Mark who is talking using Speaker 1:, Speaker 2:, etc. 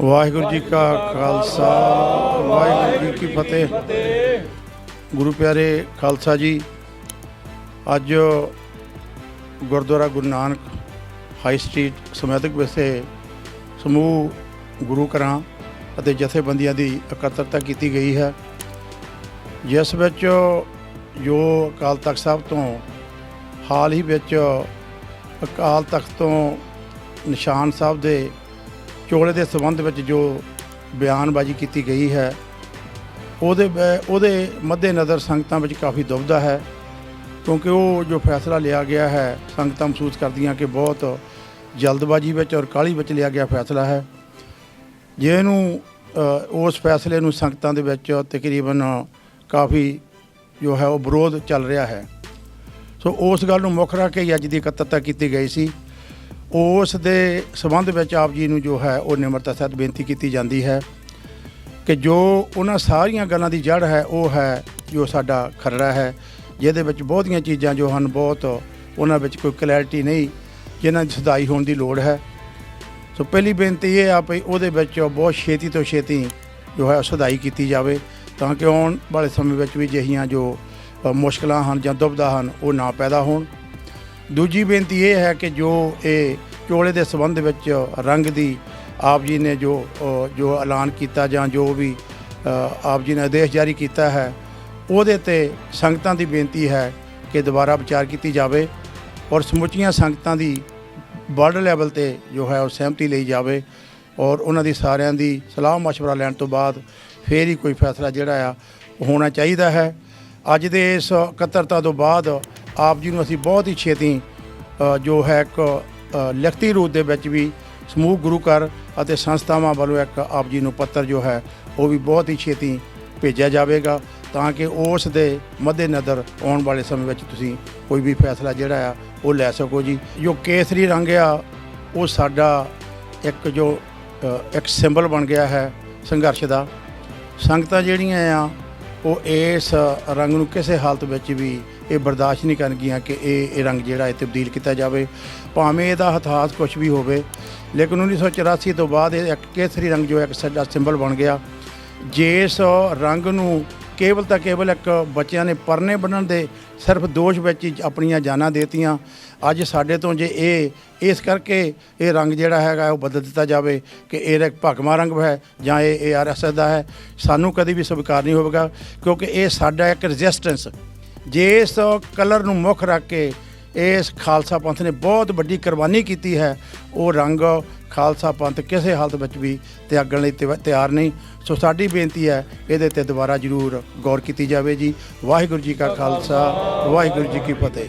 Speaker 1: ਵਾਹਿਗੁਰੂ ਜੀ ਕਾ ਖਾਲਸਾ, ਵਾਹਿਗੁਰੂ ਜੀ ਕੀ ਫਤਿਹ। ਗੁਰੂ ਪਿਆਰੇ ਖਾਲਸਾ ਜੀ, ਅੱਜ Gurdwara Guru Nanak high street Smethwick ਵਿਸੇ ਸਮੂਹ ਗੁਰੂ ਘਰਾਂ ਅਤੇ ਜਥੇਬੰਦੀਆਂ ਦੀ ਇਕੱਤਰਤਾ ਕੀਤੀ ਗਈ ਹੈ। ਜਿਸ ਵਿੱਚ ਜੋ ਅਕਾਲ ਤਖਤ ਸਾਹਿਬ ਤੋਂ ਹਾਲ ਹੀ ਵਿੱਚ ਅਕਾਲ ਤਖਤ ਤੋਂ ਨਿਸ਼ਾਨ ਸਾਹਿਬ ਦੇ ਚੋਲੇ ਦੇ ਸੰਬੰਧ ਵਿੱਚ ਜੋ ਬਿਆਨਬਾਜ਼ੀ ਕੀਤੀ ਗਈ ਹੈ, ਉਹਦੇ ਬ- ਉਹਦੇ ਮੱਦੇ ਨਜ਼ਰ ਸੰਗਤਾਂ ਵਿੱਚ ਕਾਫੀ ਦੁਬਦਾ ਹੈ, ਕਿਉਂਕਿ ਉਹ ਜੋ ਫੈਸਲਾ ਲਿਆ ਗਿਆ ਹੈ, ਸੰਗਤਾਂ ਮਹਿਸੂਸ ਕਰਦੀਆਂ ਕਿ ਬਹੁਤ ਜਲਦਬਾਜ਼ੀ ਵਿੱਚ ਔਰ ਕਾਹਲੀ ਵਿੱਚ ਲਿਆ ਗਿਆ ਫੈਸਲਾ ਹੈ। ਜੇ ਇਹਨੂੰ ਉਸ ਫੈਸਲੇ ਨੂੰ ਸੰਗਤਾਂ ਦੇ ਵਿੱਚ ਤਕਰੀਬਨ ਕਾਫੀ ਜੋ ਹੈ ਉਹ ਵਿਰੋਧ ਚੱਲ ਰਿਹਾ ਹੈ। ਸੋ ਉਸ ਗੱਲ ਨੂੰ ਮੁੱਖ ਰੱਖ ਕੇ ਹੀ ਅੱਜ ਦੀ ਇਕੱਤਰਤਾ ਕੀਤੀ ਗਈ ਸੀ। ਉਸ ਦੇ ਸਬੰਧ ਵਿੱਚ ਆਪ ਜੀ ਨੂੰ ਜੋ ਹੈ, ਉਹ ਨਿਮਰਤਾ ਸਹਿਤ ਬੇਨਤੀ ਕੀਤੀ ਜਾਂਦੀ ਹੈ ਕਿ ਜੋ ਉਹਨਾਂ ਸਾਰੀਆਂ ਗੱਲਾਂ ਦੀ ਜੜ ਹੈ, ਉਹ ਹੈ ਜੋ ਸਾਡਾ ਖਰੜਾ ਹੈ, ਜਿਹਦੇ ਵਿੱਚ ਬਹੁਤੀਆਂ ਚੀਜ਼ਾਂ ਜੋ ਹਨ, ਬਹੁਤ ਉਹਨਾਂ ਵਿੱਚ ਕੋਈ ਕਲੈਰਿਟੀ ਨਹੀਂ, ਜਿਨ੍ਹਾਂ ਦੀ ਸੁਧਾਈ ਹੋਣ ਦੀ ਲੋੜ ਹੈ। ਸੋ ਪਹਿਲੀ ਬੇਨਤੀ ਇਹ ਆ ਵੀ ਉਹਦੇ ਵਿੱਚ ਬਹੁਤ ਛੇਤੀ ਤੋਂ ਛੇਤੀ ਜੋ ਹੈ ਸੁਧਾਈ ਕੀਤੀ ਜਾਵੇ, ਤਾਂ ਕਿ ਆਉਣ ਵਾਲੇ ਸਮੇਂ ਵਿੱਚ ਵੀ ਜਿਹੀਆਂ ਜੋ ਮੁਸ਼ਕਲਾਂ ਹਨ ਜਾਂ ਦੁਬਿਧਾ ਹਨ, ਉਹ ਨਾ ਪੈਦਾ ਹੋਣ। ਦੂਜੀ ਬੇਨਤੀ ਇਹ ਹੈ ਕਿ ਜੋ ਇਹ ਚੋਲੇ ਦੇ ਸੰਬੰਧ ਵਿੱਚ ਰੰਗ ਦੀ ਆਪ ਜੀ ਨੇ ਜੋ ਅ, ਜੋ ਐਲਾਨ ਕੀਤਾ ਜਾਂ ਜੋ ਵੀ ਅ, ਆਪ ਜੀ ਨੇ ਆਦੇਸ਼ ਜਾਰੀ ਕੀਤਾ ਹੈ ਉਹਦੇ ਤੇ ਸੰਗਤਾਂ ਦੀ ਬੇਨਤੀ ਹੈ ਕਿ ਦੁਬਾਰਾ ਵਿਚਾਰ ਕੀਤੀ ਜਾਵੇ ਔਰ ਸਮੁੱਚੀਆਂ ਸੰਗਤਾਂ ਦੀ ਵਰਲਡ ਲੈਵਲ ਤੇ ਜੋ ਹੈ ਉਹ ਸਹਿਮਤੀ ਲਈ ਜਾਵੇ ਔਰ ਉਹਨਾਂ ਦੀ ਸਾਰਿਆਂ ਦੀ ਸਲਾਹ مشورہ ਲੈਣ ਤੋਂ ਬਾਅਦ ਫੇਰ ਹੀ ਕੋਈ ਫੈਸਲਾ ਜਿਹੜਾ ਆ ਉਹ ਹੋਣਾ ਚਾਹੀਦਾ ਹੈ ਅੱਜ ਦੇ ਇਸ ਇਕੱਤਰਤਾ ਤੋਂ ਬਾਅਦ ਆਪ ਜੀ ਨੂੰ ਅਸੀਂ ਬਹੁਤ ਹੀ ਛੇਤੀ ਅ, ਜੋ ਹੈ ਇੱਕ ਅ, ਲਿਖਤੀ ਰੂਪ ਦੇ ਵਿੱਚ ਵੀ ਸਮੂਹ, ਗੁਰੂ ਘਰ ਅਤੇ ਸੰਸਥਾਵਾਂ ਵੱਲੋਂ ਇੱਕ ਆਪ ਜੀ ਨੂੰ ਪੱਤਰ ਜੋ ਹੈ, ਉਹ ਵੀ ਬਹੁਤ ਹੀ ਛੇਤੀ ਭੇਜਿਆ ਜਾਵੇਗਾ ਤਾਂ ਕਿ ਉਸ ਦੇ ਮੱਦੇਨਜ਼ਰ ਆਉਣ ਵਾਲੇ ਸਮੇਂ ਵਿੱਚ ਤੁਸੀਂ ਕੋਈ ਵੀ ਫੈਸਲਾ ਜਿਹੜਾ ਆ, ਉਹ ਲੈ ਸਕੋ ਜੀ। ਜੋ ਕੇਸਰੀ ਰੰਗ ਆ, ਉਹ ਸਾਡਾ ਇੱਕ ਜੋ ਇੱਕ ਸਿੰਬਲ ਬਣ ਗਿਆ ਹੈ ਸੰਘਰਸ਼ ਦਾ। ਸੰਗਤਾਂ ਜਿਹੜੀਆਂ ਆ ਉਹ ਇਸ ਰੰਗ ਨੂੰ ਕਿਸੇ ਹਾਲਤ ਵਿੱਚ ਵੀ ਇਹ ਬਰਦਾਸ਼ਤ ਨਹੀਂ ਕਰਨਗੀਆਂ ਕਿ ਇਹ ਇਹ ਰੰਗ ਜਿਹੜਾ ਹੈ ਤਬਦੀਲ ਕੀਤਾ ਜਾਵੇ। ਭਾਵੇਂ ਇਹਦਾ ਇਤਿਹਾਸ ਕੁਝ ਵੀ ਹੋਵੇ, ਲੇਕਿਨ 1984 ਤੋਂ ਬਾਅਦ ਇਹ ਇੱਕ ਕੇਸਰੀ ਰੰਗ ਜੋ ਇੱਕ ਸਾਡਾ ਸਿੰਬਲ ਬਣ ਗਿਆ। ਜਿਸ ਰੰਗ ਨੂੰ ਕੇਵਲ ਤਾਂ ਕੇਵਲ ਇੱਕ ਬੱਚਿਆਂ ਨੇ ਪਰਨੇ ਬੰਨਣ ਦੇ ਸਿਰਫ ਦੋਸ਼ ਵਿੱਚ ਹੀ ਆਪਣੀਆਂ ਜਾਨਾਂ ਦੇਤੀਆਂ। ਅੱਜ ਸਾਡੇ ਤੋਂ ਜੇ ਇਹ, ਇਸ ਕਰਕੇ ਇਹ ਰੰਗ ਜਿਹੜਾ ਹੈਗਾ ਉਹ ਬਦਲ ਦਿੱਤਾ ਜਾਵੇ ਕਿ ਇਹ ਇੱਕ ਭਗਵਾ ਰੰਗ ਹੈ ਜਾਂ ਇਹ ਇਹ ਆਰਐਸਐਸ ਦਾ ਹੈ, ਸਾਨੂੰ ਕਦੀ ਵੀ ਸਵੀਕਾਰ ਨਹੀਂ ਹੋਵੇਗਾ, ਕਿਉਂਕਿ ਇਹ ਸਾਡਾ ਇੱਕ ਰੈਜ਼ਿਸਟੈਂਸ ਜੇ ਇਸ ਕਲਰ ਨੂੰ ਮੁੱਖ ਰੱਖ ਕੇ ਇਸ ਖਾਲਸਾ ਪੰਥ ਨੇ ਬਹੁਤ ਵੱਡੀ ਕੁਰਬਾਨੀ ਕੀਤੀ ਹੈ। ਉਹ ਰੰਗ ਖਾਲਸਾ ਪੰਥ ਕਿਸੇ ਹਾਲਤ ਵਿੱਚ ਵੀ ਤਿਆਗਣ ਲਈ ਤਿਵ- ਤਿਆਰ ਨਹੀਂ। ਸੋ ਸਾਡੀ ਬੇਨਤੀ ਹੈ, ਇਹਦੇ ਤੇ ਦੁਬਾਰਾ ਜ਼ਰੂਰ ਗੌਰ ਕੀਤੀ ਜਾਵੇ ਜੀ। ਵਾਹਿਗੁਰੂ ਜੀ ਕਾ ਖਾਲਸਾ, ਵਾਹਿਗੁਰੂ ਜੀ ਕੀ ਫਤਿਹ।